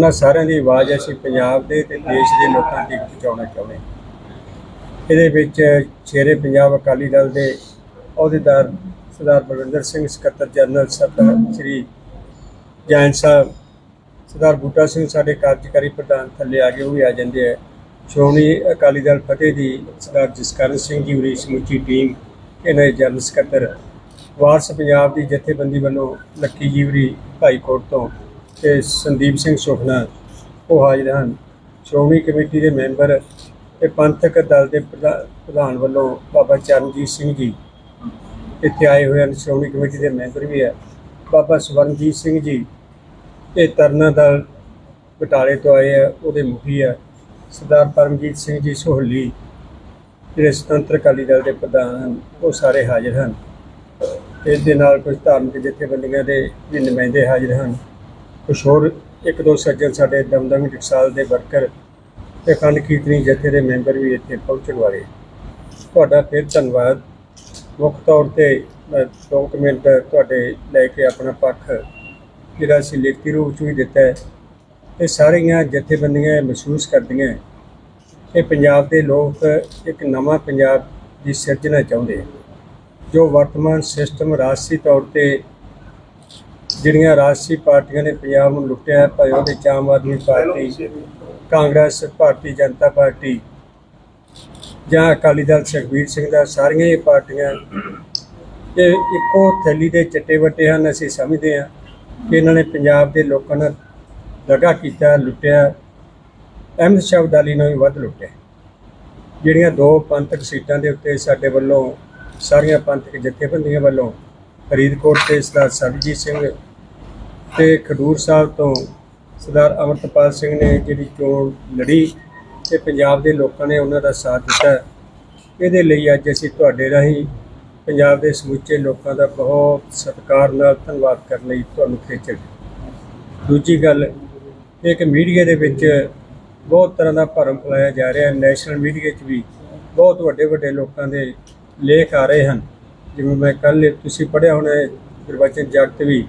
ਉਹਨਾਂ ਸਾਰਿਆਂ ਦੀ ਆਵਾਜ਼ ਅਸੀਂ ਪੰਜਾਬ ਦੇ ਤੇ ਦੇਸ਼ ਦੇ ਲੋਕਾਂ ਦੀ ਪਹੁੰਚਾਉਣਾ ਚਾਹੁੰਦੇ ਹਾਂ। ਇਹਦੇ ਵਿੱਚ ਛੇਰੇ ਪੰਜਾਬ ਅਕਾਲੀ ਦਲ ਦੇ ਅਹੁਦੇਦਾਰ ਸਰਦਾਰ ਬਲਵਿੰਦਰ ਸਿੰਘ, ਸਕੱਤਰ ਜਨਰਲ ਸਰਦਾਰ ਸ੍ਰੀ ਜੈਨ ਸਾਹਿਬ, ਸਰਦਾਰ ਬੂਟਾ ਸਿੰਘ ਸਾਡੇ ਕਾਰਜਕਾਰੀ ਪ੍ਰਧਾਨ ਥੱਲੇ ਆ ਗਏ ਉਹ ਵੀ ਆ ਜਾਂਦੇ ਆ। ਸ਼੍ਰੋਮਣੀ ਅਕਾਲੀ ਦਲ ਫਤਿਹ ਦੀ ਸਰਦਾਰ ਜਸਕਰਨ ਸਿੰਘ ਜੀ ਹੋਰੀ ਸਮੁੱਚੀ ਟੀਮ, ਇਹਨਾਂ ਦੇ ਜਨਰਲ ਸਕੱਤਰ, ਵਾਰਸ ਪੰਜਾਬ ਦੀ ਜਥੇਬੰਦੀ ਵੱਲੋਂ ਲੱਕੀ ਜੀਵਰੀ ਭਾਈਕੋਟ ਤੋਂ ਤੇ ਸੰਦੀਪ ਸਿੰਘ ਸੁਖਨਾ ਉਹ ਹਾਜ਼ਰ ਹਨ। ਸ਼੍ਰੋਮਣੀ ਕਮੇਟੀ ਦੇ ਮੈਂਬਰ ਤੇ ਪੰਥਕ ਦਲ ਦੇ ਪ੍ਰਧਾ- ਪ੍ਰਧਾਨ ਵੱਲੋਂ ਬਾਬਾ ਚਰਨਜੀਤ ਸਿੰਘ ਜੀ ਇੱਥੇ ਆਏ ਹੋਏ ਹਨ। ਸ਼੍ਰੋਮਣੀ ਕਮੇਟੀ ਦੇ ਮੈਂਬਰ ਵੀ ਹੈ। ਬਾਬਾ ਸਵਰਨਜੀਤ ਸਿੰਘ ਜੀ ਇਹ ਤਰਨਾ ਦਲ ਬਟਾਲੇ ਤੋਂ ਆਏ ਆ, ਉਹਦੇ ਮੁਖੀ ਆ। ਸਰਦਾਰ ਪਰਮਜੀਤ ਸਿੰਘ ਜੀ ਸੋਹਲੀ, ਜਿਹੜੇ ਸੁਤੰਤਰ ਅਕਾਲੀ ਦਲ ਦੇ ਪ੍ਰਧਾਨ ਹਨ, ਉਹ ਸਾਰੇ ਹਾਜ਼ਰ ਹਨ। ਇਸ ਦੇ ਨਾਲ ਕੁਝ ਧਾਰਮਿਕ ਜਥੇਬੰਦੀਆਂ ਦੇ ਵੀ ਨੁਮਾਇੰਦੇ ਹਾਜ਼ਰ ਹਨ। ਕੁਝ ਹੋਰ ਇੱਕ ਦੋ ਸੱਜਣ ਸਾਡੇ ਦਮਦਮੀ ਟਕਸਾਲ ਦੇ ਵਰਕਰ ਤੇ ਖੰਡ ਕੀਰਤਨੀ ਜਥੇ ਦੇ ਮੈਂਬਰ ਵੀ ਇੱਥੇ ਪਹੁੰਚਣ ਵਾਲੇ। ਤੁਹਾਡਾ ਫਿਰ ਧੰਨਵਾਦ। ਮੁੱਖ ਤੌਰ ਤੇ ਮੈਂ ਦੋ ਮਿੰਟ ਤੁਹਾਡੇ ਲੈ ਕੇ ਆਪਣਾ ਪੱਖ ਜਿਹੜਾ ਅਸੀਂ ਲਿਖਤੀ ਰੂਪ ਚ ਵੀ ਦਿੱਤਾ ਹੈ। ਇਹ ਸਾਰੀਆਂ ਜਥੇਬੰਦੀਆਂ ਮਹਿਸੂਸ ਕਰਦੀਆਂ ਹੈ ਕਿ ਪੰਜਾਬ ਦੇ ਲੋਕ ਇੱਕ ਨਵਾਂ ਪੰਜਾਬ ਦੀ ਸਿਰਜਣਾ ਚਾਹੁੰਦੇ ਜੋ ਵਰਤਮਾਨ ਸਿਸਟਮ ਰਾਜਸੀ ਤੌਰ ਤੇ ਜਿਹੜੀਆਂ ਰਾਜਸੀ ਪਾਰਟੀਆਂ ਨੇ ਪੰਜਾਬ ਨੂੰ ਲੁੱਟਿਆ ਭਾਵੇਂ ਉਹਦੇ 'ਚ ਆਮ ਆਦਮੀ ਪਾਰਟੀ, ਕਾਂਗਰਸ, ਭਾਰਤੀ ਜਨਤਾ ਪਾਰਟੀ ਜਾਂ ਅਕਾਲੀ ਦਲ ਸੁਖਬੀਰ ਸਿੰਘ ਦਾ, ਸਾਰੀਆਂ ਇਹ ਪਾਰਟੀਆਂ ਇਹ ਇੱਕੋ ਥੈਲੀ ਦੇ ਚਿੱਟੇ ਵੱਟੇ ਹਨ, ਅਸੀਂ ਸਮਝਦੇ ਹਾਂ ਕਿ ਇਹਨਾਂ ਨੇ ਪੰਜਾਬ ਦੇ ਲੋਕਾਂ ਨਾਲ ਲਗਾ ਕੀਤਾ, ਲੁੱਟਿਆ ਅਹਿਮਦ ਸ਼ਾਹ ਅਬਦਾਲੀ ਨਾਲ ਵੀ ਵੱਧ ਲੁੱਟਿਆ। ਜਿਹੜੀਆਂ ਦੋ ਪੰਥਕ ਸੀਟਾਂ ਦੇ ਉੱਤੇ ਸਾਡੇ ਵੱਲੋਂ ਸਾਰੀਆਂ ਪੰਥਕ ਜਥੇਬੰਦੀਆਂ ਵੱਲੋਂ ਫਰੀਦਕੋਟ ਤੇ ਸਰਦਾਰ ਸਰਬਜੀਤ ਸਿੰਘ ਤੇ ਖਡੂਰ ਸਾਹਿਬ ਤੋਂ ਸਰਦਾਰ ਅਮਰਤਪਾਲ ਸਿੰਘ ਨੇ ਜਿਹੜੀ ਚੋਣ ਲੜੀ ਤੇ ਪੰਜਾਬ ਦੇ ਲੋਕਾਂ ਨੇ ਉਹਨਾਂ ਦਾ ਸਾਥ ਦਿੱਤਾ। ਇਹਦੇ ਲਈ ਅੱਜ ਅਸੀਂ ਤੁਹਾਡੇ ਰਾਹੀਂ ਪੰਜਾਬ ਦੇ ਸਮੁੱਚੇ ਲੋਕਾਂ ਦਾ ਬਹੁਤ ਸਤਿਕਾਰ ਨਾਲ ਧੰਨਵਾਦ ਕਰਨ ਲਈ ਤੁਹਾਨੂੰ ਖੇਚਲ ਦੂਜੀ ਗੱਲ, ਇਹ ਕਿ ਮੀਡੀਆ ਦੇ ਵਿੱਚ ਬਹੁਤ ਤਰ੍ਹਾਂ ਦਾ ਭਰਮ ਫੈਲਾਇਆ ਜਾ ਰਿਹਾ ਹੈ। ਨੈਸ਼ਨਲ ਮੀਡੀਆ 'ਚ ਵੀ ਬਹੁਤ ਵੱਡੇ ਵੱਡੇ ਲੋਕਾਂ ਦੇ ਲੇਖ ਆ ਰਹੇ ਹਨ। ਜਿਵੇਂ ਮੈਂ ਕੱਲ ਤੁਸੀਂ ਪੜ੍ਹਿਆ ਹੋਣਾ ਨਿਰਵਾਚਨ ਗੁਰਬਚਨ ਜਗਤ ਵੀ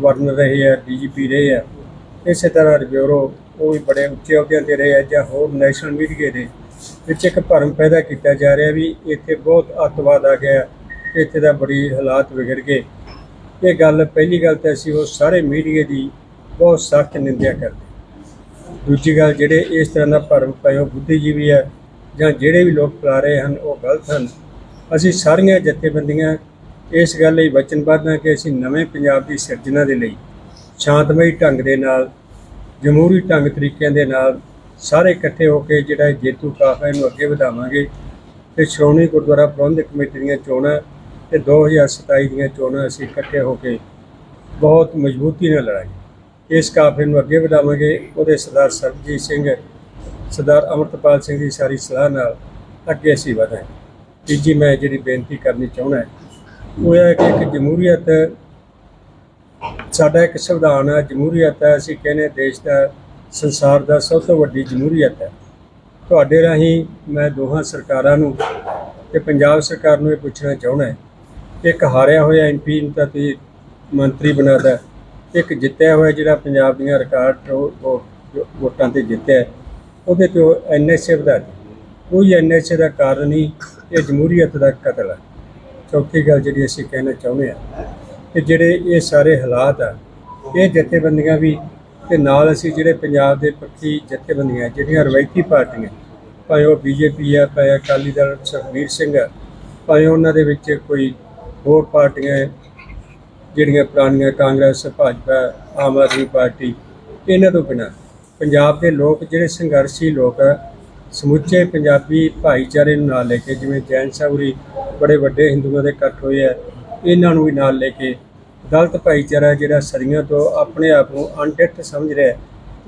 ਗਵਰਨਰ ਰਹੇ ਆ, ਡੀਜੀਪੀ ਰਹੇ ਆ, ਇਸੇ ਤਰ੍ਹਾਂ ਰਿਬਿਊਰੋ ਉਹ ਵੀ ਬੜੇ ਉੱਚੇ ਅਹੁਦਿਆਂ ਤੇ ਰਹੇ ਆ ਜਾਂ ਹੋਰ ਨੈਸ਼ਨਲ ਮੀਡੀਆ ਦੇ ਵਿੱਚ ਇੱਕ ਭਰਮ ਪੈਦਾ ਕੀਤਾ ਜਾ ਰਿਹਾ ਵੀ ਇੱਥੇ ਬਹੁਤ ਅੱਤਵਾਦ ਆ ਗਿਆ, ਇੱਥੇ ਦਾ ਬੜੀ ਹਾਲਾਤ ਵਿਗੜ ਗਏ। ਇਹ ਗੱਲ, ਪਹਿਲੀ ਗੱਲ ਤਾਂ ਅਸੀਂ ਉਹ ਸਾਰੇ ਮੀਡੀਆ ਦੀ ਬਹੁਤ ਸਖਤ ਨਿੰਦਿਆ ਕਰਦੇ ਦੂਜੀ ਗੱਲ, ਜਿਹੜੇ ਇਸ ਤਰ੍ਹਾਂ ਦਾ ਭਰਮ ਪਾਇਓ ਬੁੱਧੀਜੀਵੀ ਹੈ ਜਾਂ ਜਿਹੜੇ ਵੀ ਲੋਕ ਫੈਲਾ ਰਹੇ ਹਨ, ਉਹ ਗਲਤ ਹਨ। ਅਸੀਂ ਸਾਰੀਆਂ ਜਥੇਬੰਦੀਆਂ ਇਸ ਗੱਲ ਲਈ ਵਚਨਬੱਧ ਹਾਂ ਕਿ ਅਸੀਂ ਨਵੇਂ ਪੰਜਾਬ ਦੀ ਸਿਰਜਣਾ ਦੇ ਲਈ ਸ਼ਾਂਤਮਈ ਢੰਗ ਦੇ ਨਾਲ, ਜਮਹੂਰੀ ਢੰਗ ਤਰੀਕਿਆਂ ਦੇ ਨਾਲ ਸਾਰੇ ਇਕੱਠੇ ਹੋ ਕੇ ਜਿਹੜਾ ਜੇਤੂ ਕਾਫਲੇ ਇਹਨੂੰ ਅੱਗੇ ਵਧਾਵਾਂਗੇ ਤੇ ਸ਼੍ਰੋਮਣੀ ਗੁਰਦੁਆਰਾ ਪ੍ਰਬੰਧਕ ਕਮੇਟੀ ਦੀਆਂ ਚੋਣਾਂ ਤੇ 2027 ਦੀਆਂ ਚੋਣਾਂ ਅਸੀਂ ਇਕੱਠੇ ਹੋ ਕੇ ਬਹੁਤ ਮਜ਼ਬੂਤੀ ਨਾਲ ਲੜਾਂਗੇ। ਇਸ ਕਾਫਲੇ ਨੂੰ ਅੱਗੇ ਵਧਾਵਾਂਗੇ। ਉਹਦੇ ਸਰਦਾਰ ਸਰਬਜੀਤ ਸਿੰਘ, ਸਰਦਾਰ ਅਮਰਤਪਾਲ ਸਿੰਘ ਦੀ ਸਾਰੀ ਸਲਾਹ ਨਾਲ ਅੱਗੇ ਅਸੀਂ ਵਧਾਂਗੇ। ਤੀਜੀ ਮੈਂ ਜਿਹੜੀ ਬੇਨਤੀ ਕਰਨੀ ਚਾਹੁੰਦਾ ਉਹ ਹੈ ਕਿ ਇੱਕ ਜਮਹੂਰੀਅਤ ਸਾਡਾ ਇੱਕ ਸੰਵਿਧਾਨ ਹੈ, ਜਮਹੂਰੀਅਤ ਹੈ। ਅਸੀਂ ਕਹਿੰਦੇ ਦੇਸ਼ ਦਾ, ਸੰਸਾਰ ਦਾ ਸਭ ਤੋਂ ਵੱਡੀ ਜਮਹੂਰੀਅਤ ਹੈ। ਤੁਹਾਡੇ ਰਾਹੀਂ ਮੈਂ ਦੋਹਾਂ ਸਰਕਾਰਾਂ ਨੂੰ ਤੇ ਪੰਜਾਬ ਸਰਕਾਰ ਨੂੰ ਇਹ ਪੁੱਛਣਾ ਚਾਹੁੰਦਾ ਹੈ। ਕਿ ਇੱਕ ਹਾਰਿਆ ਹੋਇਆ ਐਮਪੀ ਨੂੰ ਤਾਂ ਤੁਸੀਂ ਮੰਤਰੀ ਬਣਾਦਾ ਇੱਕ ਜਿੱਤਿਆ ਹੋਇਆ ਜਿਹੜਾ ਪੰਜਾਬ ਦੀਆਂ ਰਿਕਾਰਡ ਉਹ- ਵੋਟਾਂ ਤੇ ਜਿੱਤਿਆ ਉਹਦੇ ਤੇ ਐਨਐਸਏ ਵਧਾ ਦਿੱਤੀ। ਕੋਈ ਐਨਐਸਏ ਦਾ ਕਾਰਨ ਹੀ ਇਹ ਜਮਹੂਰੀਅਤ ਦਾ ਕਤਲ ਹੈ। ਚੌਥੀ ਗੱਲ ਜਿਹੜੀ ਅਸੀਂ ਕਹਿਣਾ ਚਾਹੁੰਦੇ ਆ ਕਿ ਜਿਹੜੇ ਇਹ ਸਾਰੇ ਹਾਲਾਤ ਆ, ਇਹ ਜਥੇਬੰਦੀਆਂ ਵੀ ਤੇ ਨਾਲ ਅਸੀਂ ਜਿਹੜੇ ਪੰਜਾਬ ਦੇ ਪੱਖੀ ਜਥੇਬੰਦੀਆਂ, ਜਿਹੜੀਆਂ ਰਵਾਇਤੀ ਪਾਰਟੀਆਂ, ਭਾਵੇਂ ਉਹ ਬੀਜੇਪੀ ਆ, ਭਾਵੇਂ ਅਕਾਲੀ ਦਲ ਸੁਖਬੀਰ ਸਿੰਘ ਆ, ਭਾਵੇਂ ਉਹਨਾਂ ਦੇ ਵਿੱਚ ਕੋਈ ਹੋਰ ਪਾਰਟੀਆਂ ਜਿਹੜੀਆਂ ਪੁਰਾਣੀਆਂ ਕਾਂਗਰਸ, ਭਾਜਪਾ, ਆਮ ਆਦਮੀ ਪਾਰਟੀ, ਇਹਨਾਂ ਤੋਂ ਬਿਨਾਂ ਪੰਜਾਬ ਦੇ ਲੋਕ ਜਿਹੜੇ ਸੰਘਰਸ਼ੀ ਲੋਕ ਆ ਸਮੁੱਚੇ ਪੰਜਾਬੀ ਭਾਈਚਾਰੇ ਨੂੰ ਨਾਲ ਲੈ ਕੇ, ਜਿਵੇਂ ਜੈਨ ਸਾਵਰੀ ਬੜੇ ਵੱਡੇ ਹਿੰਦੂਆਂ ਦੇ ਇਕੱਠ ਹੋਏ ਆ, ਇਹਨਾਂ ਨੂੰ ਵੀ ਨਾਲ ਲੈ ਕੇ ਦਲਿਤ ਭਾਈਚਾਰਾ ਜਿਹੜਾ ਸਦੀਆਂ ਤੋਂ ਆਪਣੇ ਆਪ ਨੂੰ ਅਣਡਿੱਠ ਸਮਝ ਰਿਹਾ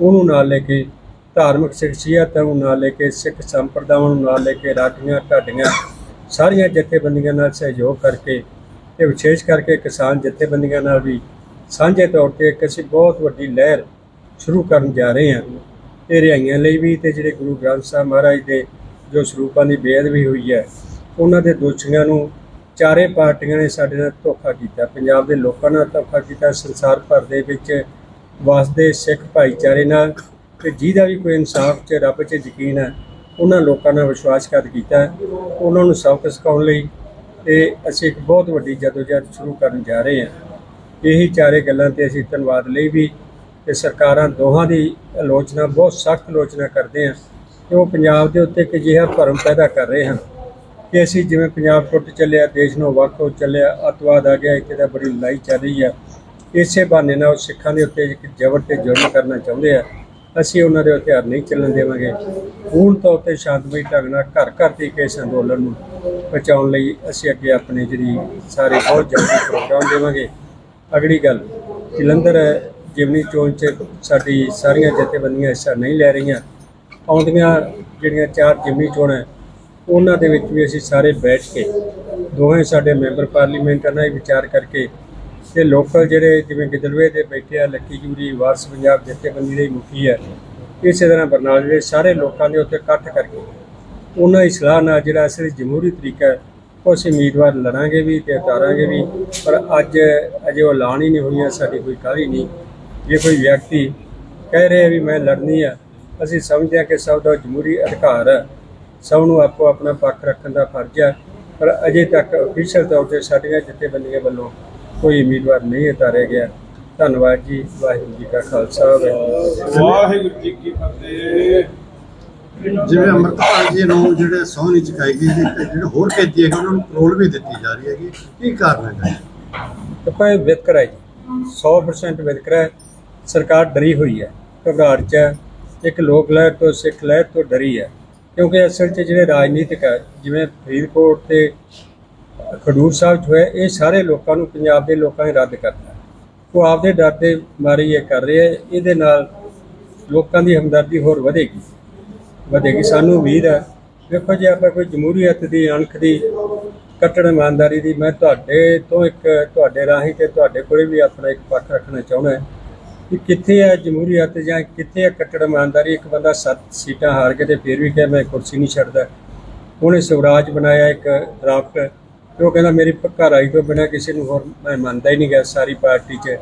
ਉਹਨੂੰ ਨਾਲ ਲੈ ਕੇ ਧਾਰਮਿਕ ਸ਼ਖਸੀਅਤਾਂ ਨੂੰ ਨਾਲ ਲੈ ਕੇ, ਸਿੱਖ ਸੰਪਰਦਾਵਾਂ ਨੂੰ ਨਾਲ ਲੈ ਕੇ ਰਾਠੀਆਂ ਢਾਡੀਆਂ ਸਾਰੀਆਂ ਜਥੇਬੰਦੀਆਂ ਨਾਲ ਸਹਿਯੋਗ ਕਰਕੇ ਤੇ ਵਿਸ਼ੇਸ਼ ਕਰਕੇ ਕਿਸਾਨ ਜਥੇਬੰਦੀਆਂ ਨਾਲ ਵੀ ਸਾਂਝੇ ਤੌਰ ਤੇ ਇੱਕ ਅਸੀਂ ਬਹੁਤ ਵੱਡੀ ਲਹਿਰ ਸ਼ੁਰੂ ਕਰਨ ਜਾ ਰਹੇ ਹਾਂ। ਇਹ ਰਿਹਾਈਆਂ ਲਈ ਵੀ ਤੇ ਜਿਹੜੇ ਗੁਰੂ ਗ੍ਰੰਥ ਸਾਹਿਬ ਮਹਾਰਾਜ ਦੇ ਜੋ ਸਰੂਪਾਂ ਦੀ ਬੇਅਦਬੀ ਹੋਈ ਹੈ, ਉਹਨਾਂ ਦੇ ਦੋਸ਼ੀਆਂ ਨੂੰ ਚਾਰੇ ਪਾਰਟੀਆਂ ਨੇ ਸਾਡੇ ਨਾਲ ਧੋਖਾ ਕੀਤਾ। ਪੰਜਾਬ ਦੇ ਲੋਕਾਂ ਨਾਲ ਧੋਖਾ ਕੀਤਾ, ਸੰਸਾਰ ਭਰ ਦੇ ਵਿੱਚ ਵਸਦੇ ਸਿੱਖ ਭਾਈਚਾਰੇ ਨਾਲ ਤੇ ਜਿਹਦਾ ਵੀ ਕੋਈ ਇਨਸਾਫ 'ਚ ਰੱਬ 'ਚ ਯਕੀਨ ਹੈ, ਉਹਨਾਂ ਲੋਕਾਂ ਨਾਲ ਵਿਸ਼ਵਾਸਘਾਤ ਕੀਤਾ। ਉਹਨਾਂ ਨੂੰ ਸਬਕ ਸਿਖਾਉਣ ਲਈ ਤੇ ਅਸੀਂ ਇੱਕ ਬਹੁਤ ਵੱਡੀ ਜਦੋਜਹਿਦ ਸ਼ੁਰੂ ਕਰਨ ਜਾ ਰਹੇ ਹਾਂ। ਇਹੀ ਚਾਰੇ ਗੱਲਾਂ ਤੇ ਅਸੀਂ ਧੰਨਵਾਦ ਲਈ ਵੀ ਤੇ ਸਰਕਾਰਾਂ ਦੋਹਾਂ ਦੀ ਆਲੋਚਨਾ, ਬਹੁਤ ਸਖਤ ਆਲੋਚਨਾ ਕਰਦੇ ਹਾਂ ਕਿ ਉਹ ਪੰਜਾਬ ਦੇ ਉੱਤੇ ਇੱਕ ਅਜਿਹਾ ਭਰਮ ਪੈਦਾ ਕਰ ਰਹੇ ਹਨ ਕਿ ਅਸੀਂ ਜਿਵੇਂ ਪੰਜਾਬ ਟੁੱਟ ਚੱਲਿਆ, ਦੇਸ਼ ਨੂੰ ਵੱਖ ਹੋ ਚੱਲਿਆ, ਅੱਤਵਾਦ ਆ ਗਿਆ, ਇੱਥੇ ਤਾਂ ਬੜੀ ਲੜਾਈ ਚੱਲ ਰਹੀ ਆ। ਇਸੇ ਬਹਾਨੇ ਨਾਲ ਉਹ ਸਿੱਖਾਂ ਦੇ ਉੱਤੇ ਇੱਕ ਜ਼ਬਰ ਤੇ ਜ਼ੁਲਮ ਕਰਨਾ ਚਾਹੁੰਦੇ ਆ। ਅਸੀਂ ਉਹਨਾਂ ਦੇ ਹਥਿਆਰ ਨਹੀਂ ਚੱਲਣ ਦੇਵਾਂਗੇ। ਪੂਰਨ ਤੌਰ ਤੇ ਸ਼ਾਂਤਮਈ ਢੰਗ ਨਾਲ ਘਰ ਘਰ ਤੇ ਇਸ ਅੰਦੋਲਨ ਨੂੰ ਬਚਾਉਣ ਲਈ ਅਸੀਂ ਅੱਗੇ ਆਪਣੇ ਜਿਹੜੀ ਸਾਰੇ ਬਹੁਤ ਜਲਦੀ ਪ੍ਰੋਗਰਾਮ ਦੇਵਾਂਗੇ। ਅਗਲੀ ਗੱਲ, ਜਲੰਧਰ ਜਿਮਨੀ ਚੋਣ 'ਚ ਸਾਡੀ ਸਾਰੀਆਂ ਜਥੇਬੰਦੀਆਂ ਹਿੱਸਾ ਨਹੀਂ ਲੈ ਰਹੀਆਂ। ਆਉਂਦੀਆਂ ਜਿਹੜੀਆਂ ਚਾਰ ਜਿਮਨੀ ਚੋਣਾਂ ਹੈ, ਉਹਨਾਂ ਦੇ ਵਿੱਚ ਵੀ ਅਸੀਂ ਸਾਰੇ ਬੈਠ ਕੇ ਦੋਵੇਂ ਸਾਡੇ ਮੈਂਬਰ ਪਾਰਲੀਮੈਂਟ ਨਾਲ ਵਿਚਾਰ ਕਰਕੇ ਤੇ ਲੋਕਲ ਜਿਹੜੇ ਜਿਵੇਂ ਗਿੱਦਲਵੇ ਦੇ ਬੈਠੇ ਆ ਲੱਕੀ ਜੂਰੀ ਵਾਰਸ ਪੰਜਾਬ ਜਥੇਬੰਦੀ ਦੇ ਮੁਖੀ ਹੈ ਇਸੇ ਤਰ੍ਹਾਂ ਬਰਨਾਲੇ ਦੇ ਸਾਰੇ ਲੋਕਾਂ ਦੇ ਉੱਤੇ ਇਕੱਠ ਕਰਕੇ ਉਹਨਾਂ ਦੀ ਸਲਾਹ ਨਾਲ ਜਿਹੜਾ ਅਸਲੀ ਜਮਹੂਰੀ ਤਰੀਕਾ ਹੈ ਉਹ ਅਸੀਂ ਉਮੀਦਵਾਰ ਲੜਾਂਗੇ ਵੀ ਤੇ ਉਤਾਰਾਂਗੇ ਵੀ ਪਰ ਅੱਜ ਅਜੇ ਉਹ ਐਲਾਨ ਹੀ ਨਹੀਂ ਹੋਈਆਂ ਸਾਡੀ ਕੋਈ ਕਾਹਲੀ ਨਹੀਂ। ਜੇ ਕੋਈ ਵਿਅਕਤੀ ਕਹਿ ਰਿਹਾ ਵੀ ਮੈਂ ਲੜਨੀ ਆ ਅਸੀਂ ਸਮਝਦੇ ਹਾਂ ਕਿ ਸਭ ਦਾ ਜਮਹੂਰੀ ਅਧਿਕਾਰ ਹੈ। ਸਭ ਨੂੰ ਆਪੋ ਆਪਣਾ ਪੱਖ ਰੱਖਣ ਦਾ ਫਰਜ਼ ਹੈ ਪਰ ਅਜੇ ਤੱਕ ਅਫੀਸ਼ੀਅਲ ਤੌਰ ਤੇ ਸਾਡੀਆਂ ਜਥੇਬੰਦੀਆਂ ਵੱਲੋਂ ਕੋਈ ਉਮੀਦਵਾਰ ਨਹੀਂ ਉਤਾਰਿਆ ਗਿਆ। ਧੰਨਵਾਦ ਜੀ ਵਾਹਿਗੁਰੂ ਜੀ ਕਾ ਖਾਲਸਾ। ਵਾਹਿਗੁਰੂ ਜੀ ਕੀ ਫਤਿਹ। ਵਾਹਿਗੁਰੂ ਜੀ ਕੀ ਫਤਿਹ ਜਿਵੇਂ ਅੰਮ੍ਰਿਤਪਾਲ ਜੀ ਨੂੰ ਜਿਹੜੇ ਸਹੁੰ ਨਹੀਂ ਚੁਕਾਈ ਗਈ ਤੇ ਜਿਹੜੇ ਹੋਰ ਕੈਦੀ ਹੈਗੇ ਉਹਨਾਂ ਨੂੰ ਪਰੋਲ ਵੀ ਦਿੱਤੀ ਜਾ ਰਹੀ ਹੈਗੀ। ਕੀ ਕਾਰਨ ਹੈਗਾ ਜੀ? ਦੇਖੋ ਇਹ ਵਿਤਕਰਾ ਹੈ ਜੀ। 100% ਵਿਤਕਰਾ ਹੈ। ਸਰਕਾਰ ਡਰੀ ਹੋਈ ਹੈ, ਘਬਰਾਹਟ ਚ ਹੈ। ਇੱਕ ਲੋਕ ਲਹਿਰ ਤੋਂ, ਸਿੱਖ ਲਹਿਰ ਤੋਂ ਡਰੀ ਹੈ। ਕਿਉਂਕਿ ਅਸਲ 'ਚ ਜਿਹੜੇ ਰਾਜਨੀਤਿਕ ਹੈ, ਜਿਵੇਂ ਫਰੀਦਕੋਟ ਤੇ ਖਡੂਰ ਸਾਹਿਬ 'ਚ ਹੋਇਆ, ਇਹ ਸਾਰੇ ਲੋਕਾਂ ਨੂੰ, ਪੰਜਾਬ ਦੇ ਲੋਕਾਂ ਨੇ ਰੱਦ ਕਰਤਾ। ਉਹ ਆਪਦੇ ਡਰ ਦੇ ਮਾਰੇ ਇਹ ਕਰ ਰਹੇ ਹੈ, ਇਹਦੇ ਨਾਲ ਲੋਕਾਂ ਦੀ ਹਮਦਰਦੀ ਹੋਰ ਵਧੇਗੀ। ਵਧੇਗੀ, ਸਾਨੂੰ ਉਮੀਦ ਹੈ। ਦੇਖੋ ਜੇ ਆਪਾਂ ਕੋਈ ਜਮਹੂਰੀਅਤ ਦੀ, ਅਣਖ ਦੀ, ਕੱਟੜ ਇਮਾਨਦਾਰੀ ਦੀ, ਮੈਂ ਤੁਹਾਡੇ ਤੋਂ ਇੱਕ, ਤੁਹਾਡੇ ਰਾਹੀਂ ਤੇ ਤੁਹਾਡੇ ਕੋਲੇ ਵੀ ਆਪਣਾ ਇੱਕ ਪੱਖ ਰੱਖਣਾ ਚਾਹੁੰਦਾ ਕਿ ਕਿੱਥੇ ਹੈ ਜਮਹੂਰੀਅਤ ਜਾਂ ਕਿੱਥੇ ਹੈ ਕੱਟੜ ਇਮਾਨਦਾਰੀ? ਇੱਕ ਬੰਦਾ ਸੱਤ ਸੀਟਾਂ ਹਾਰ ਕੇ ਤੇ ਫਿਰ ਵੀ ਕਹੇ, ਮੈਂ ਕੁਰਸੀ ਨਹੀਂ ਛੱਡਦਾ। ਉਹਨੇ ਸਵਰਾਜ ਬਣਾਇਆ ਇੱਕ ਡਰਾਫਟ ਤੇ ਉਹ ਕਹਿੰਦਾ, ਮੇਰੀ ਪੱਕਾ ਰਾਈ ਤੋਂ ਬਿਨਾਂ ਕਿਸੇ ਨੂੰ ਹੋਰ ਮੈਂ ਮੰਨਦਾ ਹੀ ਨਹੀਂ ਗਿਆ ਸਾਰੀ ਪਾਰਟੀ 'ਚ।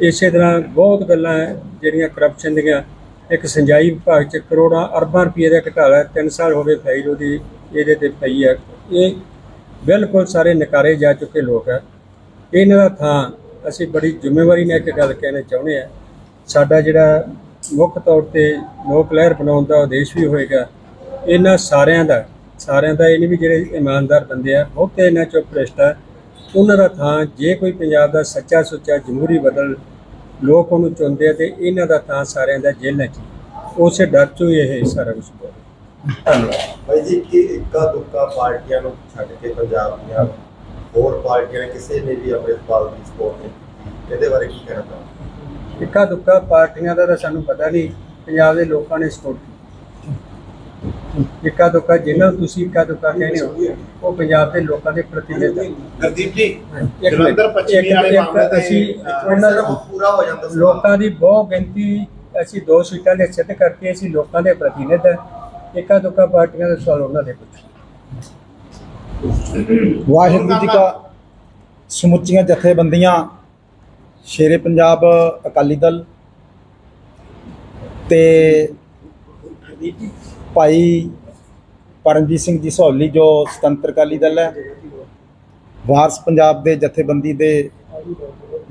ਇਸੇ ਤਰ੍ਹਾਂ ਬਹੁਤ ਗੱਲਾਂ ਜਿਹੜੀਆਂ ਕਰਪਸ਼ਨ ਦੀਆਂ। ਇੱਕ ਸਿੰਜਾਈ ਵਿਭਾਗ 'ਚ ਕਰੋੜਾਂ, ਅਰਬਾਂ ਰੁਪਏ ਦਾ ਘਟਾਲਾ 3 ਸਾਲ ਹੋ ਗਏ ਫਾਈਲ ਉਹਦੀ, ਇਹਦੇ ਤੇ ਪਈ ਹੈ ਇਹ ਬਿਲਕੁਲ ਸਾਰੇ ਨਕਾਰੇ ਜਾ ਚੁੱਕੇ ਲੋਕ ਹੈ ਇਹਨਾਂ ਦਾ ਥਾਂ ਅਸੀਂ ਬੜੀ ਜ਼ਿੰਮੇਵਾਰੀ ਨਾਲ ਇੱਕ ਗੱਲ ਕਹਿਣਾ ਚਾਹੁੰਦੇ ਆ ਸਾਡਾ ਜਿਹੜਾ ਮੁੱਖ ਤੌਰ ਤੇ ਲੋਕ ਲਹਿਰ ਬਣਾਉਣ ਦਾ ਉਦੇਸ਼ ਵੀ ਹੋਏਗਾ ਇਹਨਾਂ ਸਾਰਿਆਂ ਦਾ ਸਾਰਿਆਂ ਦਾ ਇਹ ਨਹੀਂ ਵੀ ਜਿਹੜੇ ਇਮਾਨਦਾਰ ਬੰਦੇ ਆ ਬਹੁਤੇ ਇਹਨਾਂ ਚੋਂ ਭ੍ਰਿਸ਼ਟ ਆ। ਉਹਨਾਂ ਦਾ ਥਾਂ ਜੇ ਕੋਈ ਪੰਜਾਬ ਦਾ ਸੱਚਾ ਸੁੱਚਾ ਜਮਹੂਰੀ ਬਦਲ ਲੋਕ ਉਹਨੂੰ ਚੁਣਦੇ ਆ ਤੇ ਇਹਨਾਂ ਦਾ ਥਾਂ ਸਾਰਿਆਂ ਦਾ ਜੇਲ੍ਹਾਂ 'ਚ। ਉਸੇ ਡਰ ਚੋਂ ਹੀ ਇਹ ਸਾਰਾ ਕੁਝ ਹੋ ਰਿਹਾ ਧੰਨਵਾਦ। ਭਾਈ ਜੀ ਕਿ ਇੱਕਾ ਦੁੱਕਾ ਪਾਰਟੀਆਂ ਨੂੰ ਛੱਡ ਕੇ ਪੰਜਾਬ ਦੀਆਂ ਹੋਰ ਪਾਰਟੀਆਂ ਨੇ ਕਿਸੇ ਨੇ ਵੀ ਅੰਮ੍ਰਿਤਪਾਲ ਦੀ ਸਪੋਰਟ ਨਹੀਂ ਕੀਤੀ ਇਹਦੇ ਬਾਰੇ ਕੀ ਕਹਿਣਾ ਚਾਹੁੰਦੇ ਇੱਕਾ ਦੁੱਕਾ ਪਾਰਟੀਆਂ ਦਾ ਤਾਂ ਸਾਨੂੰ ਪਤਾ ਨਹੀਂ ਪੰਜਾਬ ਦੇ ਲੋਕਾਂ ਨੇ ਸਪੋਰਟ ਕੀਤੀ। ਇੱਕਾ ਦੁੱਕਾ ਜਿਹਨਾਂ ਨੂੰ ਤੁਸੀਂ ਇੱਕਾ ਦੁੱਕਾ ਕਹਿੰਦੇ ਹੋ ਉਹ ਪੰਜਾਬ ਦੇ ਲੋਕਾਂ ਦੇ ਪ੍ਰਤੀਨਿਧ ਹਨ ਗੁਰਦੀਪ ਜੀ ਜਲੰਧਰ ਪੱਛਮੀ ਵਾਲੇ ਮਾਮਲੇ ਤੇ ਅਸੀਂ ਉਹਨਾਂ ਨੂੰ ਪੂਰਾ ਹੋ ਜਾਂਦਾ। ਲੋਕਾਂ ਦੀ ਬਹੁ ਗਿਣਤੀ ਅਸੀਂ ਦੋ ਸੀਟਾਂ ਦੇ ਸਿੱਧ ਕਰਕੇ ਅਸੀਂ ਲੋਕਾਂ ਦੇ ਪ੍ਰਤੀਨਿਧ ਹਾਂ ਇੱਕਾ ਦੁੱਕਾ ਪਾਰਟੀਆਂ ਦਾ ਸਵਾਲ ਉਹਨਾਂ ਦੇ ਪੁੱਛੋ ਵਾਹਿਗੁਰੂ ਜੀ ਕਾ ਸਮੁੱਚੀਆਂ ਜਥੇਬੰਦੀਆਂ, ਸ਼ੇਰੇ ਪੰਜਾਬ ਅਕਾਲੀ ਦਲ ਤੇ ਭਾਈ ਪਰਮਜੀਤ ਸਿੰਘ ਜੀ ਸਹੌਲੀ, ਜੋ ਸੁਤੰਤਰ ਅਕਾਲੀ ਦਲ ਹੈ, ਵਾਰਸ ਪੰਜਾਬ ਦੇ ਜਥੇਬੰਦੀ ਦੇ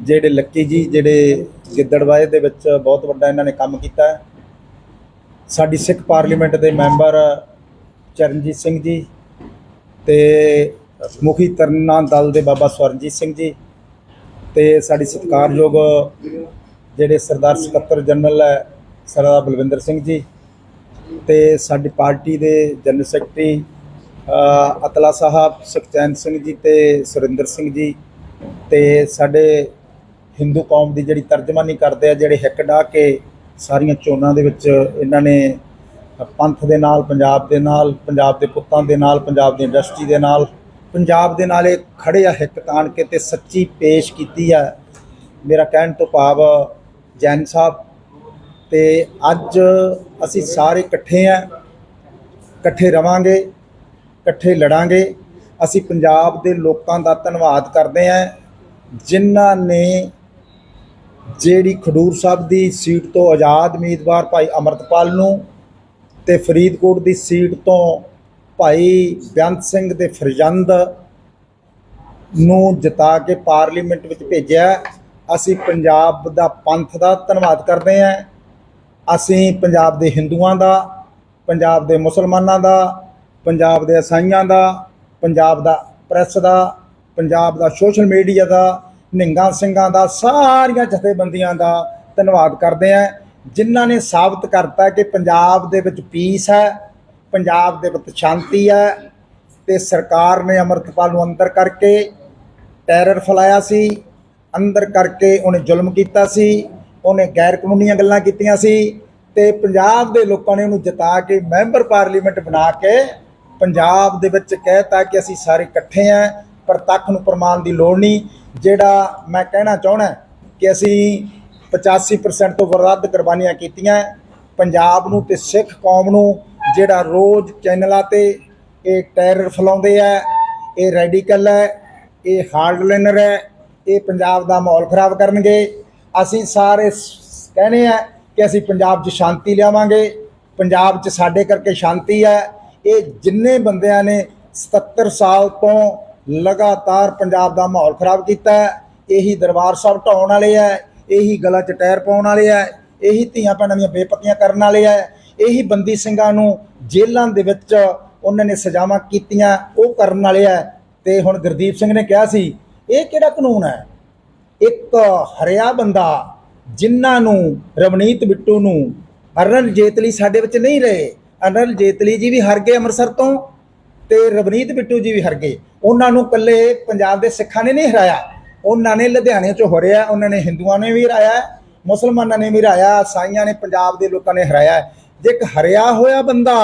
ਜਿਹੜੇ ਲੱਕੀ ਜੀ, ਜਿਹੜੇ ਗਿੱਦੜਵਾਏ ਦੇ ਵਿੱਚ ਬਹੁਤ ਵੱਡਾ ਇਹਨਾਂ ਨੇ ਕੰਮ ਕੀਤਾ ਹੈ। ਸਾਡੀ ਸਿੱਖ ਪਾਰਲੀਮੈਂਟ ਦੇ ਮੈਂਬਰ ਚਰਨਜੀਤ ਸਿੰਘ ਜੀ ਤੇ ਮੁਖੀ ਤਰਨਾ ਦਲ ਦੇ ਬਾਬਾ ਸਵਰਨਜੀਤ ਸਿੰਘ ਜੀ ਤੇ ਸਾਡੀ ਸਤਿਕਾਰਯੋਗ ਜਿਹੜੇ ਸਰਦਾਰ ਸਕੱਤਰ ਜਨਰਲ ਹੈ, ਸਰਦਾਰ ਬਲਵਿੰਦਰ ਸਿੰਘ ਜੀ ਤੇ ਸਾਡੀ ਪਾਰਟੀ ਦੇ ਜਨਰਲ ਸੈਕਟਰੀ ਅਤਲਾ ਸਾਹਿਬ, ਸੁਖਚੈਨ ਸਿੰਘ ਜੀ ਤੇ ਸੁਰਿੰਦਰ ਸਿੰਘ ਜੀ ਤੇ ਸਾਡੇ ਹਿੰਦੂ ਕੌਮ ਦੀ ਜਿਹੜੀ ਤਰਜਮਾਨੀ ਕਰਦੇ ਆ, ਜਿਹੜੇ ਹਿੱਕ ਡਾ ਕੇ ਸਾਰੀਆਂ ਚੋਣਾਂ ਦੇ ਵਿੱਚ ਇਹਨਾਂ ਨੇ ਪੰਥ ਦੇ ਨਾਲ, ਪੰਜਾਬ ਦੇ ਨਾਲ, ਪੰਜਾਬ ਦੇ ਪੁੱਤਾਂ ਦੇ ਨਾਲ, ਪੰਜਾਬ ਦੀ ਇੰਡਸਟਰੀ ਦੇ ਨਾਲ, ਪੰਜਾਬ ਦੇ ਨਾਲ ਇਹ ਖੜੇ ਆ ਹਿੱਕ ਤਾਣ ਕੇ ਤੇ ਸੱਚੀ ਪੇਸ਼ ਕੀਤੀ ਆ। ਮੇਰਾ ਕਹਿਣ ਤੋਂ ਭਾਵ ਜੈਨ ਸਾਹਿਬ ਤੇ ਅੱਜ ਅਸੀਂ ਸਾਰੇ ਇਕੱਠੇ ਆ, ਇਕੱਠੇ ਰਵਾਂਗੇ, ਇਕੱਠੇ ਲੜਾਂਗੇ। ਅਸੀਂ ਪੰਜਾਬ ਦੇ ਲੋਕਾਂ ਦਾ ਧੰਨਵਾਦ ਕਰਦੇ ਹਾਂ ਜਿਨ੍ਹਾਂ ਨੇ ਜਿਹੜੀ ਖਡੂਰ ਸਾਹਿਬ ਦੀ ਸੀਟ ਤੋਂ ਆਜ਼ਾਦ ਉਮੀਦਵਾਰ ਭਾਈ ਅਮਰਤਪਾਲ ਨੂੰ ਤੇ ਫਰੀਦਕੋਟ ਦੀ ਸੀਟ ਤੋਂ ਭਾਈ ਬੇਅੰਤ ਸਿੰਘ ਦੇ ਫਰਜ਼ੰਦ ਨੂੰ ਜਿਤਾ ਕੇ ਪਾਰਲੀਮੈਂਟ ਵਿੱਚ ਭੇਜਿਆ। ਅਸੀਂ ਪੰਜਾਬ ਦਾ ਪੰਥ ਦਾ ਧੰਨਵਾਦ ਕਰਦੇ ਹਾਂ। ਅਸੀਂ ਪੰਜਾਬ ਦੇ ਹਿੰਦੂਆਂ ਦਾ, ਪੰਜਾਬ ਦੇ ਮੁਸਲਮਾਨਾਂ ਦਾ, ਪੰਜਾਬ ਦੇ ਇਸਾਈਆਂ ਦਾ, ਪੰਜਾਬ ਦਾ ਪ੍ਰੈਸ ਦਾ, ਪੰਜਾਬ ਦਾ ਸੋਸ਼ਲ ਮੀਡੀਆ ਦਾ, ਨਿੰਗਾ ਸਿੰਘਾਂ ਦਾ, ਸਾਰੀਆਂ ਜਥੇਬੰਦੀਆਂ ਦਾ ਧੰਨਵਾਦ ਕਰਦੇ ਹਾਂ। ਜਿਨ੍ਹਾਂ ਨੇ ਸਾਬਤ ਕਰਤਾ ਕਿ ਪੰਜਾਬ ਦੇ ਵਿੱਚ ਪੀਸ ਹੈ, ਪੰਜਾਬ ਦੇ ਵਿੱਚ ਸ਼ਾਂਤੀ ਹੈ ਤੇ ਸਰਕਾਰ ਨੇ ਅਮਰਤਪਾਲ ਨੂੰ ਅੰਦਰ ਕਰਕੇ ਟੈਰਰ ਫੈਲਾਇਆ ਸੀ, ਅੰਦਰ ਕਰਕੇ ਉਹਨੇ ਜ਼ੁਲਮ ਕੀਤਾ ਸੀ, ਉਹਨੇ ਗੈਰ ਕਾਨੂੰਨੀਆਂ ਗੱਲਾਂ ਕੀਤੀਆਂ ਸੀ ਤੇ ਪੰਜਾਬ ਦੇ ਲੋਕਾਂ ਨੇ ਉਹਨੂੰ ਜਿਤਾ ਕੇ ਮੈਂਬਰ ਪਾਰਲੀਮੈਂਟ ਬਣਾ ਕੇ ਪੰਜਾਬ ਦੇ ਵਿੱਚ ਕਹਿਤਾ ਕਿ ਅਸੀਂ ਸਾਰੇ ਇਕੱਠੇ ਆਂ ਪਰ ਤੱਕ ਨੂੰ ਪ੍ਰਮਾਣ ਦੀ ਲੋੜ ਨਹੀਂ। ਜਿਹੜਾ ਮੈਂ ਕਹਿਣਾ ਚਾਹਣਾ ਕਿ ਅਸੀਂ 85% ਤੋਂ ਵੱਧ ਕੁਰਬਾਨੀਆਂ ਕੀਤੀਆਂ। ਪੰਜਾਬ ਨੂੰ ਤੇ ਸਿੱਖ ਕੌਮ ਨੂੰ ਜਿਹੜਾ ਰੋਜ਼ ਚੈਨਲਾਂ ਤੇ ਇਹ ਟੈਰਰ ਫੈਲਾਉਂਦੇ ਆ ਇਹ ਰੈਡੀਕਲ ਹੈ ਇਹ ਹਾਰਡਲਾਈਨਰ ਹੈ ਇਹ ਪੰਜਾਬ ਦਾ ਮਾਹੌਲ ਖਰਾਬ ਕਰਨਗੇ। ਅਸੀਂ ਸਾਰੇ ਸ- ਕਹਿੰਦੇ ਆ ਕਿ ਅਸੀਂ ਪੰਜਾਬ 'ਚ ਸ਼ਾਂਤੀ ਲਿਆਵਾਂਗੇ। ਪੰਜਾਬ 'ਚ ਸਾਡੇ ਕਰਕੇ ਸ਼ਾਂਤੀ ਹੈ। ਇਹ ਜਿੰਨੇ ਬੰਦਿਆਂ ਨੇ 77 ਸਾਲ ਤੋਂ ਲਗਾਤਾਰ ਪੰਜਾਬ ਦਾ ਮਾਹੌਲ ਖਰਾਬ ਕੀਤਾ ਹੈ, ਇਹੀ ਦਰਬਾਰ ਸਾਹਿਬ ਢਾਉਣ ਵਾਲੇ ਆ ਇਹੀ ਗਲਾ 'ਚ ਟਾਇਰ ਪਾਉਣ ਵਾਲੇ ਆ, ਇਹੀ ਧੀਆਂ ਭੈਣਾਂ ਦੀਆਂ ਬੇਪਤੀਆਂ ਕਰਨ ਵਾਲੇ ਆ, ਇਹੀ ਬੰਦੀ ਸਿੰਘਾਂ ਨੂੰ ਜੇਲ੍ਹਾਂ ਦੇ ਵਿੱਚ ਉਹਨਾਂ ਨੇ ਸਜ਼ਾਵਾਂ ਕੀਤੀਆਂ, ਉਹ ਕਰਨ ਵਾਲੇ ਆ। ਤੇ ਹੁਣ ਗੁਰਦੀਪ ਸਿੰਘ ਨੇ ਕਿਹਾ ਸੀ, ਇਹ ਕਿਹੜਾ ਕਾਨੂੰਨ ਹੈ? ਇੱਕ ਹਰਿਆ ਬੰਦਾ ਜਿਨ੍ਹਾਂ ਨੂੰ ਰਵਨੀਤ ਬਿੱਟੂ ਨੂੰ ਅਰਨਲ ਜੇਤਲੀ ਸਾਡੇ ਵਿੱਚ ਨਹੀਂ ਰਹੇ ਅਰਨਲ ਜੇਤਲੀ ਜੀ ਵੀ ਹਰ ਗਏ ਅੰਮ੍ਰਿਤਸਰ ਤੋਂ ਤੇ ਰਵਨੀਤ ਬਿੱਟੂ ਜੀ ਵੀ ਹਰ ਗਏ। ਉਹਨਾਂ ਨੂੰ ਇਕੱਲੇ ਪੰਜਾਬ ਦੇ ਸਿੱਖਾਂ ਨੇ ਨਹੀਂ ਹਰਾਇਆ। ਉਹਨਾਂ ਨੇ ਲੁਧਿਆਣੇ ਚੋਂ ਹਰਿਆ, ਉਹਨਾਂ ਨੇ ਹਿੰਦੂਆਂ ਨੇ ਵੀ ਹਰਾਇਆ ਮੁਸਲਮਾਨਾਂ ਨੇ ਵੀ ਹਰਾਇਆ ਸਾਈਆਂ ਨੇ ਪੰਜਾਬ ਦੇ ਲੋਕਾਂ ਨੇ ਹਰਾਇਆ ਜੇ ਇੱਕ ਹਰਿਆ ਹੋਇਆ ਬੰਦਾ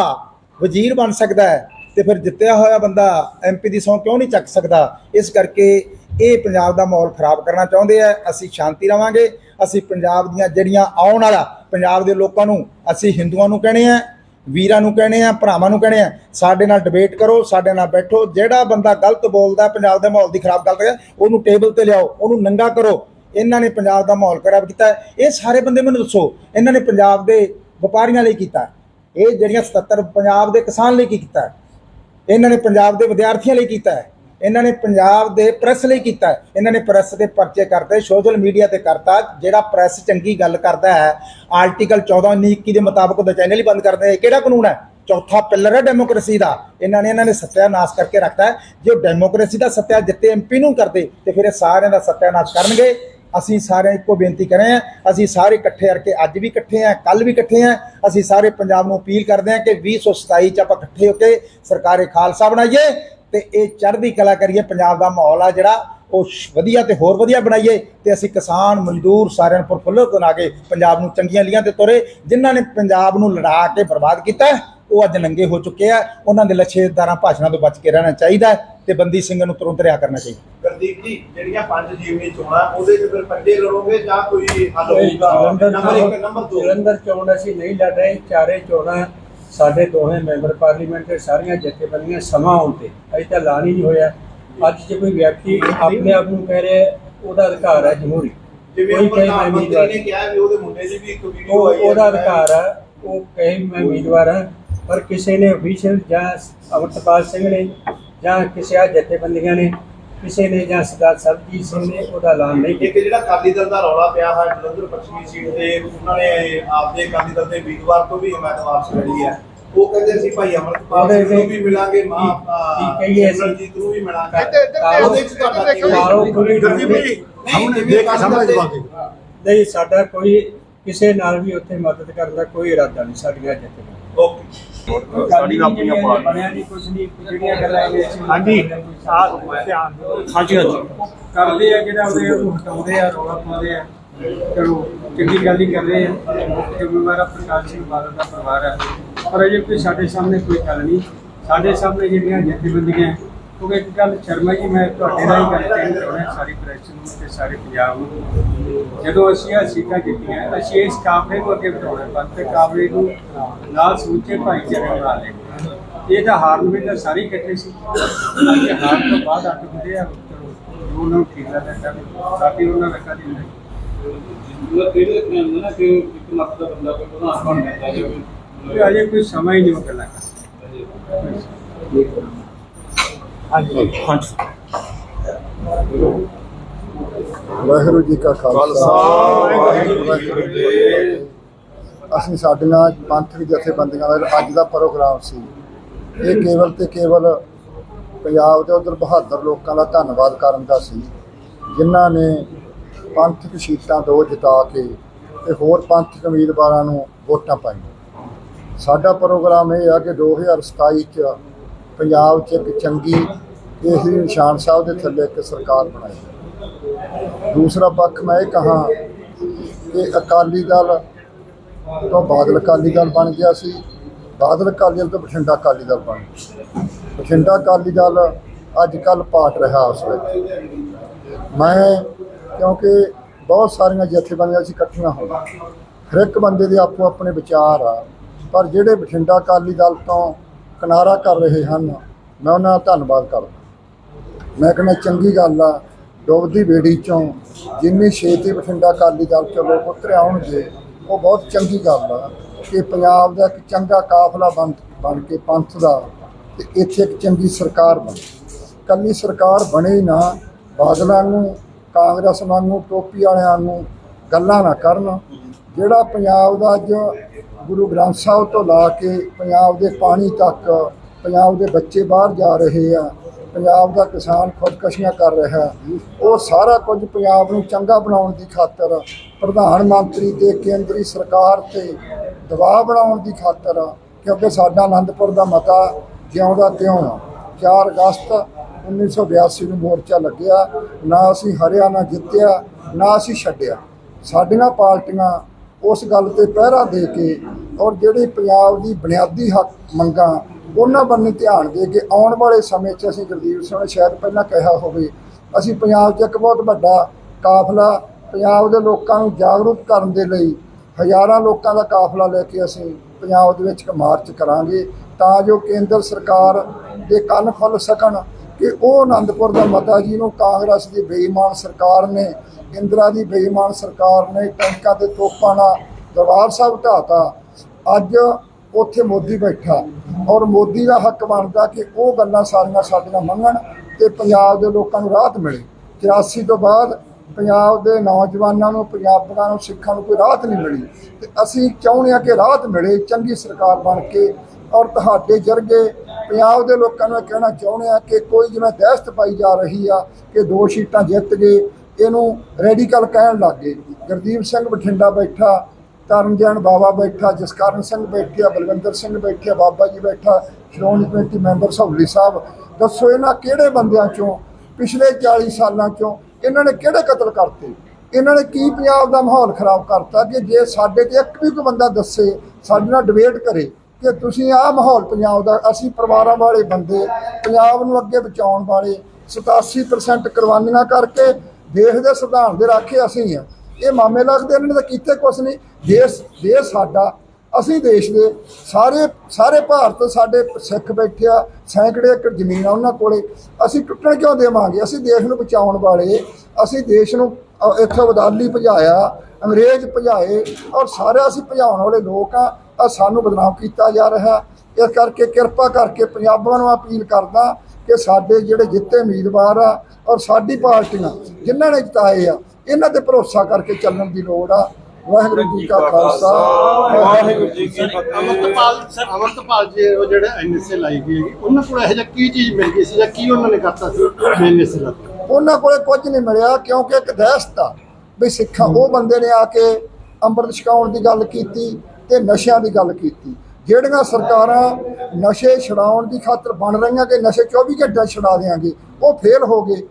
ਵਜ਼ੀਰ ਬਣ ਸਕਦਾ ਹੈ ਤੇ ਫਿਰ ਜਿੱਤਿਆ ਹੋਇਆ ਬੰਦਾ ਐਮਪੀ ਦੀ ਸੌਂ ਕਿਉਂ ਨਹੀਂ ਚੱਕ ਸਕਦਾ? ਇਸ ਕਰਕੇ ਇਹ ਪੰਜਾਬ ਦਾ ਮਾਹੌਲ ਖਰਾਬ ਕਰਨਾ ਚਾਹੁੰਦੇ ਆ। ਅਸੀਂ ਸ਼ਾਂਤੀ ਰਵਾਂਗੇ। ਅਸੀਂ ਪੰਜਾਬ ਦੀਆਂ ਜਿਹੜੀਆਂ ਆਉਣ ਵਾਲਾ ਪੰਜਾਬ ਦੇ ਲੋਕਾਂ ਨੂੰ, ਅਸੀਂ ਹਿੰਦੂਆਂ ਨੂੰ ਕਹਣੇ ਆ ਵੀਰਾਂ ਨੂੰ ਕਹਣੇ ਆ, ਭਰਾਵਾਂ ਨੂੰ ਕਹਣੇ ਆ, ਸਾਡੇ ਨਾਲ ਡਿਬੇਟ ਕਰੋ, ਸਾਡੇ ਨਾਲ ਬੈਠੋ, ਜਿਹੜਾ ਬੰਦਾ ਗਲਤ ਬੋਲਦਾ, ਪੰਜਾਬ ਦੇ ਮਾਹੌਲ ਦੀ ਖਰਾਬ ਗੱਲ ਕਰਦਾ ਉਹਨੂੰ ਟੇਬਲ ਤੇ ਲਿਆਓ, ਉਹਨੂੰ ਨੰਗਾ ਕਰੋ। ਇਹਨਾਂ ਨੇ ਪੰਜਾਬ ਦਾ ਮਾਹੌਲ ਖਰਾਬ ਕੀਤਾ ਇਹ ਸਾਰੇ ਬੰਦੇ ਮੈਨੂੰ ਦੱਸੋ, ਇਹਨਾਂ ਨੇ ਪੰਜਾਬ ਦੇ ਵਪਾਰੀਆਂ ਲਈ ਕੀਤਾ ਇਹ ਜਿਹੜੀਆਂ 77 ਪੰਜਾਬ ਦੇ ਕਿਸਾਨ ਲਈ ਕੀ ਕੀਤਾ ਇਹਨਾਂ ਨੇ ਪੰਜਾਬ ਦੇ ਵਿਦਿਆਰਥੀਆਂ ਲਈ ਕੀਤਾ ਹੈ। ਇਹਨਾਂ ਨੇ ਪੰਜਾਬ ਦੇ ਪ੍ਰੈਸ ਲਈ ਕੀਤਾ ਇਹਨਾਂ ਨੇ ਪ੍ਰੈਸ ਦੇ ਪਰਚੇ ਕਰਤੇ, ਸੋਸ਼ਲ ਮੀਡੀਆ ਤੇ ਕਰਤਾ। ਜਿਹੜਾ ਪ੍ਰੈਸ ਚੰਗੀ ਗੱਲ ਕਰਦਾ ਹੈ, ਆਰਟੀਕਲ 14 19 21 ਦੇ ਮੁਤਾਬਕ ਉਹਦਾ ਚੈਨਲ ਹੀ ਬੰਦ ਕਰਦੇ ਇਹ ਕਿਹੜਾ ਕਾਨੂੰਨ ਹੈ? ਚੌਥਾ ਪਿੱਲਰ ਹੈ ਡੈਮੋਕ੍ਰੇਸੀ ਦਾ। ਇਹਨਾਂ ਨੇ ਇਹਨਾਂ ਨੇ ਸਤਿਆਨਾਸ਼ ਕਰਕੇ ਰੱਖਤਾ ਹੈ। ਜੇ ਉਹ ਡੈਮੋਕ੍ਰੇਸੀ ਦਾ ਸਤਿਆ ਜਿੱਤੇ ਐਮਪੀ ਨੂੰ ਕਰਦੇ, ਤੇ ਫਿਰ ਇਹ ਸਾਰਿਆਂ ਦਾ ਸਤਿਆਨਾਸ਼ ਕਰਨਗੇ। ਅਸੀਂ ਸਾਰੇ ਇੱਕੋ ਬੇਨਤੀ ਕਰ ਰਹੇ ਹਾਂ। ਅਸੀਂ ਸਾਰੇ ਇਕੱਠੇ ਕਰਕੇ ਅੱਜ ਵੀ ਇਕੱਠੇ ਹਾਂ ਕੱਲ ਵੀ ਇਕੱਠੇ ਹਾਂ। ਅਸੀਂ ਸਾਰੇ ਪੰਜਾਬ ਨੂੰ ਅਪੀਲ ਕਰਦੇ ਹਾਂ ਕਿ 2027 ਚ ਆਪਾਂ ਇਕੱਠੇ ਹੋ ਕੇ ਸਰਕਾਰੇ ਖਾਲਸਾ ਬਣਾਈਏ। ਤੇ ਇਹ ਚੜ੍ਹਦੀ ਕਲਾ ਕਰੀਏ ਪੰਜਾਬ ਦਾ ਮਾਹੌਲ ਆ ਜਿਹੜਾ ਉਹ ਵਧੀਆ ਤੇ ਹੋਰ ਵਧੀਆ ਬਣਾਈਏ ਤੇ ਅਸੀਂ ਕਿਸਾਨ ਮਜ਼ਦੂਰ ਸਾਰਿਆਂ ਨੂੰ ਪ੍ਰਫੁੱਲਤ ਬਣਾ ਕੇ ਪੰਜਾਬ ਨੂੰ ਚੰਗੀਆਂ ਲੀਆਂ ਤੇ ਤੁਰੇ ਜਿਨ੍ਹਾਂ ਨੇ ਪੰਜਾਬ ਨੂੰ ਲੜਾ ਕੇ ਬਰਬਾਦ ਕੀਤਾ ਉਹ ਅੱਜ ਨੰਗੇ ਹੋ ਚੁੱਕੇ ਆ। ਉਹਨਾਂ ਦੇ ਲੱਛੇਦਾਰਾਂ ਭਾਸ਼ਣਾਂ ਤੋਂ ਬਚ ਕੇ ਰਹਿਣਾ ਚਾਹੀਦਾ ਤੇ ਬੰਦੀ ਸਿੰਘ ਨੂੰ ਤੁਰੰਤ ਰਿਹਾ ਕਰਨਾ ਚਾਹੀਦਾ। ਗੁਰਦੀਪ ਜੀ ਜਿਹੜੀਆਂ ਪੰਜ ਜੀਵਨੀ ਚੋਣਾਂ ਉਹਦੇ ਚ ਫਿਰ ਪੰਜੇ ਲੜੋਗੇ ਜਾਂ ਕੋਈ ਹੱਲ ਹੋਊਗਾ? ਨੰਬਰ 1 ਨੰਬਰ 2 ਜਲੰਧਰ ਚੋਣ ਅਸੀਂ ਨਹੀਂ ਲੜ ਰਹੇ ਚਾਰੇ ਚੋਣਾਂ ਸਾਡੇ ਦੋਵੇਂ ਮੈਂਬਰ ਪਾਰਲੀਮੈਂਟ ਦੇ ਸਾਰੀਆਂ ਜਥੇਬੰਦੀਆਂ ਸਮਾਂ ਆਉਣ ਤੇ ਅਜੇ ਤਾਂ ਐਲਾਨ ਹੀ ਨਹੀਂ ਹੋਇਆ। ਅੱਜ ਜੇ ਕੋਈ ਵਿਅਕਤੀ ਆਪਣੇ ਆਪ ਨੂੰ ਕਹਿ ਰਿਹਾ ਉਹਦਾ ਅਧਿਕਾਰ ਹੈ ਜਮਹੂਰੀ ਜਿਵੇਂ ਪ੍ਰਧਾਨ ਮੰਤਰੀ ਨੇ ਕਿਹਾ ਵੀ ਉਹਦੇ ਮੁੰਡੇ ਦੀ ਵੀ ਇੱਕ ਵੀਡੀਓ ਆਈ ਹੈ। ਉਹਦਾ ਅਧਿਕਾਰ ਹੈ ਉਹ ਕਹੇ ਮੈਂ ਉਮੀਦਵਾਰ ਹਾਂ ਪਰ ਕਿਸੇ ਨੇ ਅਫੀਸ਼ੀਅਲ ਜਾਂ ਅਮਰਤਪਾਲ ਸਿੰਘ ਨੇ ਜਾਂ ਕਿਸੇ ਆ ਜਥੇਬੰਦੀਆਂ ਨੇ ਕਿਸੇ ਨੇ ਜਾਂ ਸਰਦਾਰ ਸਰਬਜੀਤ ਸਿੰਘ ਨੇ ਉਹਦਾ ਐਲਾਨ ਨਹੀਂ ਕੀਤਾ। ਇੱਕ ਜਿਹੜਾ ਅਕਾਲੀ ਦਲ ਦਾ ਰੌਲਾ ਪਿਆ ਹੈ ਜਲੰਧਰ ਪੱਛਮੀ ਸੀਟ ਤੇ ਉਹਨਾਂ ਨੇ ਆਪਦੇ ਅਕਾਲੀ ਦਲ ਦੇ ਉਮੀਦਵਾਰ ਤੋਂ ਵੀ ਉਮੀਦਵਾਰ ਛੜੀ ਹੈ। ਉਹ ਕਹਿੰਦੇ ਸੀ ਭਾਈ ਅਮਰਪਾਲ ਸਿੰਘ ਨੂੰ ਵੀ ਮਿਲਾਂਗੇ ਮਾਂ ਕਹੀਏ ਅਸੀਂ? ਸਿਮਰਨਜੀਤ ਨੂੰ ਵੀ ਮਿਲਾਂਗੇ। ਉਹਦੇ ਚ ਤੁਹਾਡਾ ਕੀ ਕਾਲੋ ਖੁੱਲੀ ਗੁਰਦੀਪ ਜੀ ਸਾਹਮਣੇ ਦੇਖ ਕੇ ਸਾਹਮਣੇ ਜਵਾਬ ਦੇ। ਨਹੀਂ ਸਾਡਾ ਕੋਈ ਕਿਸੇ ਨਾਲ ਵੀ ਉੱਥੇ ਮਦਦ ਕਰਨ ਦਾ ਕੋਈ ਇਰਾਦਾ ਨਹੀਂ ਸਾਡੀਆਂ ਜਥੇਬੰਦੀਆਂ ਓਕੇ। ਸਾਡੀ ਆਪਣੀਆਂ ਪਾਰਟੀਆਂ ਬਣਿਆ ਨਹੀਂ ਕੁਝ ਨਹੀਂ ਜਿਹੜੀਆਂ ਗੱਲਾਂ ਇਹ ਹਾਂਜੀ। ਧਿਆਨ ਹਾਂਜੀ ਹਾਂਜੀ। ਕਰਦੇ ਆ ਜਿਹੜਾ ਉਹਦੇ ਉਹਨੂੰ ਹਟਾਉਂਦੇ ਆ ਰੌਲਾ ਪਾਉਂਦੇ ਆ। ਚਲੋ ਚੰਗੀ ਗੱਲ ਹੀ ਕਰ ਰਹੇ ਆ। ਮੁੱਖ ਜ਼ਿੰਮੇਵਾਰ ਪ੍ਰਕਾਸ਼ ਸਿੰਘ ਬਾਦਲ ਦਾ ਪਰਿਵਾਰ ਹੈ ਪਰ ਅਜੇ ਕੋਈ ਸਾਡੇ ਸਾਹਮਣੇ ਕੋਈ ਗੱਲ ਨਹੀਂ। ਸਾਡੇ ਸਾਹਮਣੇ ਜਿਹੜੀਆਂ ਜਥੇਬੰਦੀਆਂ ਕਿਉਂਕਿ ਇੱਕ ਗੱਲ ਸ਼ਰਮਾ ਜੀ ਮੈਂ ਤੁਹਾਡੇ ਨਾਲ ਹੀ ਗੱਲ ਕਹਿਣੀ ਚਾਹੁੰਦਾ ਸਾਰੀ ਪ੍ਰੈਸ ਨੂੰ ਤੇ ਸਾਰੇ ਪੰਜਾਬ ਨੂੰ। ਜਦੋਂ ਅਸੀਂ ਇਹ ਸੀਟਾਂ ਜਿੱਤੀਆਂ ਅਸੀਂ ਇਸ ਕਾਫਲੇ ਨੂੰ ਅੱਗੇ ਵਧਾਉਣਾ ਬੰਦ ਤੇ ਕਾਫਲੇ ਨੂੰ ਨਾਲ ਸਮੁੱਚੇ ਭਾਈਚਾਰੇ ਬਣਾ ਲਏ ਇਹ ਤਾਂ ਹਾਰਨ ਵੇਲੇ ਸਾਰੇ ਹੀ ਇਕੱਠੇ ਸੀ। ਅੱਜ ਹਾਰਨ ਤੋਂ ਬਾਅਦ ਅੱਡ ਹੁੰਦੇ ਆ ਜੋ ਉਹਨਾਂ ਨੂੰ ਠੀਕ ਲੱਗਦਾ ਕਰ ਸਾਡੀ ਉਹਨਾਂ ਦਾ ਕਦੀ ਨਹੀਂ ਮਤਲਬ ਇਹ ਦੇਖਣਾ ਹੁੰਦਾ ਨਾ ਕਿ ਇੱਕ ਮਤ ਦਾ ਬੰਦਾ ਕੋਈ ਪ੍ਰਧਾਨ ਬਣ ਜਾਂਦਾ ਇਹ ਅਜੇ ਕੋਈ ਸਮਾਂ ਹੀ ਨਹੀਂ ਉਹ ਗੱਲਾਂ ਕਰ ਹਾਂਜੀ। ਹਾਂਜੀ। ਵਾਹਿਗੁਰੂ ਜੀ ਕਾ ਖਾਲਸਾ। ਵਾਹਿਗੁਰੂ ਜੀ ਕੀ ਫਤਿਹ। ਅਸੀਂ ਸਾਡੀਆਂ ਪੰਥਕ ਜਥੇਬੰਦੀਆਂ ਦਾ ਅੱਜ ਦਾ ਪ੍ਰੋਗਰਾਮ ਸੀ। ਇਹ ਕੇਵਲ ਤੇ ਕੇਵਲ ਪੰਜਾਬ ਦੇ ਉਧਰ ਬਹਾਦਰ ਲੋਕਾਂ ਦਾ ਧੰਨਵਾਦ ਕਰਨ ਦਾ ਸੀ। ਜਿਨ੍ਹਾਂ ਨੇ ਪੰਥਕ ਸੀਟਾਂ ਦੋ ਜਿਤਾ ਕੇ ਤੇ ਹੋਰ ਪੰਥਕ ਉਮੀਦਵਾਰਾਂ ਨੂੰ ਵੋਟਾਂ ਪਾਈਆਂ। ਸਾਡਾ ਪ੍ਰੋਗਰਾਮ ਇਹ ਆ ਕਿ 2027 ਚ ਪੰਜਾਬ 'ਚ ਇੱਕ ਚੰਗੀ ਇਸ ਨਿਸ਼ਾਨ ਸਾਹਿਬ ਦੇ ਥੱਲੇ ਇੱਕ ਸਰਕਾਰ ਬਣਾਈ। ਦੂਸਰਾ ਪੱਖ ਮੈਂ ਇਹ ਕਹਾਂ ਕਿ ਅਕਾਲੀ ਦਲ ਤੋਂ ਬਾਦਲ ਅਕਾਲੀ ਦਲ ਬਣ ਗਿਆ ਸੀ। ਬਾਦਲ ਅਕਾਲੀ ਦਲ ਤੋਂ ਬਠਿੰਡਾ ਅਕਾਲੀ ਦਲ ਬਣ ਗਿਆ ਬਠਿੰਡਾ ਅਕਾਲੀ ਦਲ ਅੱਜ ਕੱਲ ਪਾਟ ਰਿਹਾ ਉਸ ਵਿੱਚ। ਮੈਂ ਕਿਉਂਕਿ ਬਹੁਤ ਸਾਰੀਆਂ ਜਥੇਬੰਦੀਆਂ ਸੀ ਇਕੱਠੀਆਂ ਹੋਈਆਂ। ਹਰ ਇੱਕ ਬੰਦੇ ਦੇ ਆਪੋ ਆਪਣੇ ਵਿਚਾਰ ਆ। ਪਰ ਜਿਹੜੇ ਬਠਿੰਡਾ ਅਕਾਲੀ ਦਲ ਤੋਂ ਕਿਨਾਰਾ ਕਰ ਰਹੇ ਹਨ, ਮੈਂ ਉਹਨਾਂ ਦਾ ਧੰਨਵਾਦ ਕਰਦਾ। ਮੈਂ ਕਹਿੰਦਾ ਚੰਗੀ ਗੱਲ ਆ ਡੁੱਬਦੀ ਬੇੜੀ ਚੋਂ ਜਿੰਨੀ ਛੇਤੀ ਬਠਿੰਡਾ ਅਕਾਲੀ ਦਲ ਚੋਂ ਲੋਕ ਉਤਰ ਆਉਣਗੇ ਉਹ ਬਹੁਤ ਚੰਗੀ ਗੱਲ ਆ ਕਿ ਪੰਜਾਬ ਦਾ ਇੱਕ ਚੰਗਾ ਕਾਫਲਾ ਬਣ ਬਣ ਕੇ ਪੰਥ ਦਾ ਤੇ ਇੱਥੇ ਇੱਕ ਚੰਗੀ ਸਰਕਾਰ ਬਣੇ। ਕੱਲੀ ਸਰਕਾਰ ਬਣੇ ਹੀ ਨਾ, ਬਾਦਲਾਂ ਨੂੰ, ਕਾਂਗਰਸ ਵਾਂਗੂ, ਟੋਪੀ ਵਾਲਿਆਂ ਨੂੰ ਗੱਲਾਂ ਨਾ ਕਰਨ। ਜਿਹੜਾ ਪੰਜਾਬ ਦਾ ਅੱਜ ਗੁਰੂ ਗ੍ਰੰਥ ਸਾਹਿਬ ਤੋਂ ਲਾ ਕੇ ਪੰਜਾਬ ਦੇ ਪਾਣੀ ਤੱਕ, ਪੰਜਾਬ ਦੇ ਬੱਚੇ ਬਾਹਰ ਜਾ ਰਹੇ ਆ ਪੰਜਾਬ ਦਾ ਕਿਸਾਨ ਖੁਦਕਸ਼ੀਆਂ ਕਰ ਰਿਹਾ ਉਹ ਸਾਰਾ ਕੁਝ ਪੰਜਾਬ ਨੂੰ ਚੰਗਾ ਬਣਾਉਣ ਦੀ ਖਾਤਰ ਪ੍ਰਧਾਨ ਮੰਤਰੀ ਤੇ ਕੇਂਦਰੀ ਸਰਕਾਰ ਤੇ ਦਬਾਅ ਬਣਾਉਣ ਦੀ ਖਾਤਰ ਕਿਉਂਕਿ ਸਾਡਾ ਆਨੰਦਪੁਰ ਦਾ ਮਤਾ ਜਿਉਂਦਾ ਤਿਉਂ ਆ। 4 ਅਗਸਤ 1982 ਨੂੰ ਮੋਰਚਾ ਲੱਗਿਆ। ਨਾ ਅਸੀਂ ਹਰਿਆਣਾ ਜਿੱਤਿਆ, ਨਾ ਅਸੀਂ ਛੱਡਿਆ। ਸਾਡੀਆਂ ਪਾਰਟੀਆਂ ਉਸ ਗੱਲ ਤੇ ਪਹਿਰਾ ਦੇ ਕੇ ਔਰ ਜਿਹੜੀ ਪੰਜਾਬ ਦੀ ਬੁਨਿਆਦੀ ਹੱਕ ਮੰਗਾਂ ਉਹਨਾਂ ਬੰਨੇ ਧਿਆਨ ਦੇ ਕੇ ਆਉਣ ਵਾਲੇ ਸਮੇਂ 'ਚ ਅਸੀਂ ਗੁਰਦੀਪ ਸਿੰਘ ਨੇ ਸ਼ਾਇਦ ਪਹਿਲਾਂ ਕਿਹਾ ਹੋਵੇ, ਅਸੀਂ ਪੰਜਾਬ 'ਚ ਇੱਕ ਬਹੁਤ ਵੱਡਾ ਕਾਫਲਾ ਪੰਜਾਬ ਦੇ ਲੋਕਾਂ ਨੂੰ ਜਾਗਰੂਕ ਕਰਨ ਦੇ ਲਈ ਹਜ਼ਾਰਾਂ ਲੋਕਾਂ ਦਾ ਕਾਫਲਾ ਲੈ ਕੇ ਅਸੀਂ ਪੰਜਾਬ ਦੇ ਵਿੱਚ ਇੱਕ ਮਾਰਚ ਕਰਾਂਗੇ ਤਾਂ ਜੋ ਕੇਂਦਰ ਸਰਕਾਰ ਦੇ ਕੰਨ ਖੁੱਲ ਸਕਣ ਕਿ ਉਹ ਆਨੰਦਪੁਰ ਦਾ ਮਤਾ ਜੀ ਨੂੰ ਕਾਂਗਰਸ ਦੀ ਬੇਈਮਾਨ ਸਰਕਾਰ ਨੇ, ਇੰਦਰਾ ਦੀ ਬੇਈਮਾਨ ਸਰਕਾਰ ਨੇ ਟੈਂਕਾਂ ਤੇ ਤੋਪਾਂ ਨਾਲ ਦਰਬਾਰ ਸਾਹਿਬ ਢਾਤਾ ਅੱਜ ਉੱਥੇ ਮੋਦੀ ਬੈਠਾ। ਔਰ ਮੋਦੀ ਦਾ ਹੱਕ ਬਣਦਾ ਕਿ ਉਹ ਗੱਲਾਂ ਸਾਰੀਆਂ ਸਾਡੀਆਂ ਮੰਗਣ ਤੇ ਪੰਜਾਬ ਦੇ ਲੋਕਾਂ ਨੂੰ ਰਾਹਤ ਮਿਲੇ। 84 ਤੋਂ ਬਾਅਦ ਪੰਜਾਬ ਦੇ ਨੌਜਵਾਨਾਂ ਨੂੰ, ਪੰਜਾਬੀਆਂ ਨੂੰ, ਸਿੱਖਾਂ ਨੂੰ ਕੋਈ ਰਾਹਤ ਨਹੀਂ ਮਿਲੀ। ਤੇ ਅਸੀਂ ਚਾਹੁੰਦੇ ਹਾਂ ਕਿ ਰਾਹਤ ਮਿਲੇ, ਚੰਗੀ ਸਰਕਾਰ ਬਣ ਕੇ ਔਰ ਤੁਹਾਡੇ ਜਰਗੇ ਪੰਜਾਬ ਦੇ ਲੋਕਾਂ ਨੂੰ ਇਹ ਕਹਿਣਾ ਚਾਹੁੰਦੇ ਆ ਕਿ ਕੋਈ ਜਿਵੇਂ ਦਹਿਸ਼ਤ ਪਾਈ ਜਾ ਰਹੀ ਆ ਕਿ ਦੋ ਸੀਟਾਂ ਜਿੱਤ ਗਏ, ਇਹਨੂੰ ਰੈਡੀਕਲ ਕਹਿਣ ਲੱਗ ਗਏ। ਗੁਰਦੀਪ ਸਿੰਘ ਬਠਿੰਡਾ ਬੈਠਾ ਤਰਨਜਨ ਬਾਵਾ ਬੈਠਾ, ਜਸਕਰਨ ਸਿੰਘ ਬੈਠਿਆ, ਬਲਵਿੰਦਰ ਸਿੰਘ ਬੈਠਿਆ, ਬਾਬਾ ਜੀ ਬੈਠਾ, ਸ਼੍ਰੋਮਣੀ ਕਮੇਟੀ ਮੈਂਬਰ ਸਹੌਲੀ ਸਾਹਿਬ। ਦੱਸੋ ਇਹਨਾਂ ਕਿਹੜੇ ਬੰਦਿਆਂ ਚੋਂ, ਪਿਛਲੇ 40 ਸਾਲਾਂ ਚੋਂ, ਇਹਨਾਂ ਨੇ ਕਿਹੜੇ ਕਤਲ ਕਰਤੇ? ਇਹਨਾਂ ਨੇ ਕੀ ਪੰਜਾਬ ਦਾ ਮਾਹੌਲ ਖਰਾਬ ਕਰਤਾ ਕਿ ਜੇ ਸਾਡੇ ਤੇ ਇੱਕ ਵੀ ਕੋਈ ਬੰਦਾ ਦੱਸੇ, ਸਾਡੇ ਨਾਲ ਡਿਬੇਟ ਕਰੇ ਕਿ ਤੁਸੀਂ ਆਹ ਮਾਹੌਲ ਪੰਜਾਬ ਦਾ, ਅਸੀਂ ਪਰਿਵਾਰਾਂ ਵਾਲੇ ਬੰਦੇ, ਪੰਜਾਬ ਨੂੰ ਅੱਗੇ ਬਚਾਉਣ ਵਾਲੇ 87% ਕੁਰਬਾਨੀਆਂ ਕਰਕੇ ਦੇਸ਼ ਦੇ ਸੰਵਿਧਾਨ ਦੇ ਰਾਖੇ ਅਸੀਂ ਆ ਇਹ ਮਾਮੇ ਲੱਗਦੇ ਇਹਨਾਂ ਨੇ ਤਾਂ ਕੀਤੇ ਕੁਛ ਨਹੀਂ। ਦੇਸ਼ ਦੇਸ਼ ਸਾਡਾ, ਅਸੀਂ ਦੇਸ਼ ਦੇ ਸਾਰੇ ਸਾਰੇ ਭਾਰਤ ਸਾਡੇ ਸਿੱਖ ਬੈਠਿਆ ਸੈਂਕੜੇ ਏਕੜ ਜ਼ਮੀਨ ਆ ਉਹਨਾਂ ਕੋਲੇ, ਅਸੀਂ ਟੁੱਟਣ ਕਿਉਂ ਦੇਵਾਂਗੇ? ਅਸੀਂ ਦੇਸ਼ ਨੂੰ ਬਚਾਉਣ ਵਾਲੇ, ਅਸੀਂ ਦੇਸ਼ ਨੂੰ ਇੱਥੋਂ ਬਦਾਲੀ ਭਜਾਇਆ, ਅੰਗਰੇਜ਼ ਭਜਾਏ, ਔਰ ਸਾਰੇ ਅਸੀਂ ਭਜਾਉਣ ਵਾਲੇ ਲੋਕ ਆ ਆ ਸਾਨੂੰ ਬਦਨਾਮ ਕੀਤਾ ਜਾ ਰਿਹਾ। ਇਸ ਕਰਕੇ ਕਿਰਪਾ ਕਰਕੇ ਪੰਜਾਬਾਂ ਨੂੰ ਅਪੀਲ ਕਰਦਾ ਕਿ ਸਾਡੇ ਜਿਹੜੇ ਜਿੱਤੇ ਉਮੀਦਵਾਰ ਆ, ਔਰ ਸਾਡੀ ਪਾਰਟੀਆਂ, ਜਿਨ੍ਹਾਂ ਨੇ ਜਿਤਾਏ ਆ, ਇਹਨਾਂ ਤੇ ਭਰੋਸਾ ਕਰਕੇ ਚੱਲਣ ਦੀ ਲੋੜ ਆ। ਵਾਹਿਗੁਰੂ ਜੀ ਕਾ ਖਾਲਸਾ ਵਾਹਿਗੁਰੂ ਜੀ ਕੀ ਅਮਰਤਪਾਲ ਸਰ ਅਮਰਤਪਾਲ ਜੀ ਉਹ ਜਿਹੜੇ ਐਨਐਸਏ ਲਾਈ ਗਈ ਹੈਗੀ ਉਹਨਾਂ ਕੋਲ ਇਹੋ ਜਿਹਾ ਕੀ ਚੀਜ਼ ਮਿਲ ਗਈ ਸੀ ਜਾਂ ਕੀ ਉਹਨਾਂ ਨੇ ਕਰਤਾ ਸੀ ਐਨਐਸਏ ਕੇ ਉਹਨਾਂ ਕੋਲੇ ਕੁਝ ਨਹੀਂ ਮਿਲਿਆ ਕਿਉਂਕਿ ਇੱਕ ਦਹਿਸ਼ਤ ਆ ਵੀ ਸਿੱਖਾਂ ਉਹ ਬੰਦੇ ਨੇ ਆ ਕੇ ਅੰਮ੍ਰਿਤ ਛਕਾਉਣ ਦੀ ਗੱਲ ਕੀਤੀ ਤੇ ਨਸ਼ਿਆਂ ਦੀ ਗੱਲ ਕੀਤੀ। ਜਿਹੜੀਆਂ ਸਰਕਾਰਾਂ ਨਸ਼ੇ ਛਡਾਉਣ ਦੀ ਖਾਤਰ ਬਣ ਰਹੀਆਂ ਕਿ ਨਸ਼ੇ 24 ਘੰਟੇ ਛਡਾ ਦੇਾਂਗੇ ਉਹ ਫੇਲ ਹੋ ਗਏ।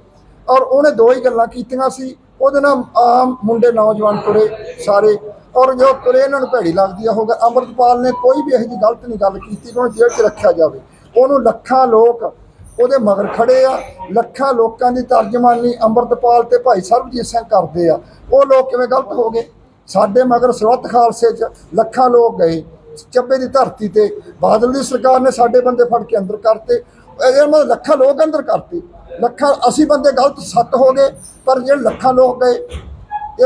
ਔਰ ਉਹਨੇ ਦੋ ਹੀ ਗੱਲਾਂ ਕੀਤੀਆਂ ਸੀ ਉਹਦੇ ਨਾਲ ਆਮ ਮੁੰਡੇ ਨੌਜਵਾਨ ਤੁਰੇ ਸਾਰੇ ਔਰ ਜੋ ਤੁਰੇ ਇਹਨਾਂ ਨੂੰ ਭੈੜੀ ਲੱਗਦੀ ਆ ਹੋਗਾ ਅੰਮ੍ਰਿਤਪਾਲ ਨੇ ਕੋਈ ਵੀ ਇਹੋ ਜਿਹੀ ਗਲਤ ਨਹੀਂ ਗੱਲ ਕੀਤੀ ਕਿ ਉਹਨੂੰ ਜੇਲ੍ਹ 'ਚ ਰੱਖਿਆ ਜਾਵੇ। ਉਹਨੂੰ ਲੱਖਾਂ ਲੋਕ ਉਹਦੇ ਮਗਰ ਖੜੇ ਆ, ਲੱਖਾਂ ਲੋਕਾਂ ਦੀ ਤਰਜਮਾਨੀ ਅੰਮ੍ਰਿਤਪਾਲ ਤੇ ਭਾਈ ਸਰਬਜੀਤ ਸਿੰਘ ਕਰਦੇ ਆ। ਉਹ ਲੋਕ ਕਿਵੇਂ ਗਲਤ ਹੋ ਗਏ? ਸਾਡੇ ਮਗਰ ਸਰਬੱਤ ਖਾਲਸੇ 'ਚ ਲੱਖਾਂ ਲੋਕ ਗਏ ਚੱਬੇ ਦੀ ਧਰਤੀ ਤੇ। ਬਾਦਲ ਦੀ ਸਰਕਾਰ ਨੇ ਸਾਡੇ ਬੰਦੇ ਫੜ ਕੇ ਅੰਦਰ ਕਰਤੇ। ਇਹ ਮਤਲਬ ਲੱਖਾਂ ਲੋਕ ਅੰਦਰ ਕਰਤੇ। ਲੱਖਾਂ ਅਸੀਂ ਬੰਦੇ ਗਲਤ ਸੱਤ ਹੋ ਗਏ, ਪਰ ਜਿਹੜੇ ਲੱਖਾਂ ਲੋਕ ਗਏ,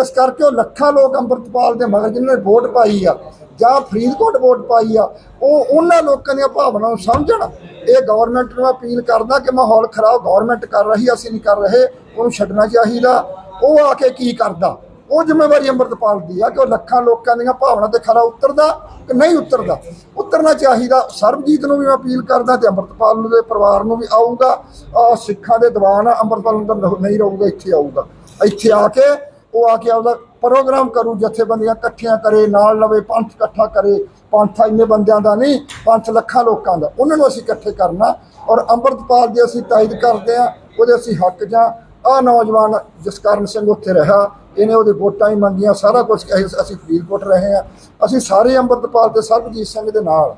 ਇਸ ਕਰਕੇ ਉਹ ਲੱਖਾਂ ਲੋਕ ਅੰਮ੍ਰਿਤਪਾਲ ਦੇ ਮਗਰ ਜਿਨ੍ਹਾਂ ਨੇ ਵੋਟ ਪਾਈ ਆ, ਜਾਂ ਫਰੀਦਕੋਟ ਵੋਟ ਪਾਈ ਆ, ਉਹ ਉਹਨਾਂ ਲੋਕਾਂ ਦੀਆਂ ਭਾਵਨਾਵਾਂ ਨੂੰ ਸਮਝਣ। ਇਹ ਗਵਰਨਮੈਂਟ ਨੂੰ ਅਪੀਲ ਕਰਦਾ ਕਿ ਮਾਹੌਲ ਖਰਾਬ ਗਵਰਨਮੈਂਟ ਕਰ ਰਹੀ ਅਸੀਂ ਨਹੀਂ ਕਰ ਰਹੇ, ਉਹਨੂੰ ਛੱਡਣਾ ਚਾਹੀਦਾ। ਉਹ ਆ ਕੇ ਕੀ ਕਰਦਾ? ਉਹ ਜ਼ਿੰਮੇਵਾਰੀ ਅੰਮ੍ਰਿਤਪਾਲ ਦੀ ਆ ਕਿ ਉਹ ਲੱਖਾਂ ਲੋਕਾਂ ਦੀਆਂ ਭਾਵਨਾ ਤੇ ਖਰਾ ਉਤਰਦਾ ਕਿ ਨਹੀਂ ਉਤਰਦਾ। ਉਤਰਨਾ ਚਾਹੀਦਾ। ਸਰਬਜੀਤ ਨੂੰ ਵੀ ਮੈਂ ਅਪੀਲ ਕਰਦਾ ਤੇ ਅੰਮ੍ਰਿਤਪਾਲ ਦੇ ਪਰਿਵਾਰ ਨੂੰ ਵੀ ਆਊਗਾ। ਆਹ ਸਿੱਖਾਂ ਦੇ ਦੀਵਾਨ ਆ, ਅੰਮ੍ਰਿਤਪਾਲ ਨੂੰ ਨਹੀਂ ਰਹੂਗਾ ਇੱਥੇ ਆਊਗਾ। ਇੱਥੇ ਆ ਕੇ ਉਹ ਆ ਕੇ ਆਪਦਾ ਪ੍ਰੋਗਰਾਮ ਕਰੂ ਜਥੇਬੰਦੀਆਂ ਇਕੱਠੀਆਂ ਕਰੇ ਨਾਲ ਲਵੇ ਪੰਥ ਇਕੱਠਾ ਕਰੇ। ਪੰਥ ਇੰਨੇ ਬੰਦਿਆਂ ਦਾ ਨਹੀਂ ਪੰਥ ਲੱਖਾਂ ਲੋਕਾਂ ਦਾ। ਉਹਨਾਂ ਨੂੰ ਅਸੀਂ ਇਕੱਠੇ ਕਰਨਾ ਔਰ ਅੰਮ੍ਰਿਤਪਾਲ ਦੀ ਅਸੀਂ ਤਾਇਦ ਕਰਦੇ ਆ ਉਹਦੇ ਅਸੀਂ ਹੱਕ ਜਾਂ ਆ ਨੌਜਵਾਨ ਜਸਕਰਨ ਸਿੰਘ ਉੱਥੇ ਰਿਹਾ, ਇਹਨੇ ਉਹਦੇ ਵੋਟਾਂ ਹੀ ਮੰਗੀਆਂ, ਸਾਰਾ ਕੁਝ ਅਸੀਂ ਫਰੀਦਕੋਟ ਰਹੇ ਆ ਅਸੀਂ ਸਾਰੇ ਅੰਮ੍ਰਿਤਪਾਲ ਤੇ ਸਰਬਜੀਤ ਸਿੰਘ ਦੇ ਨਾਲ।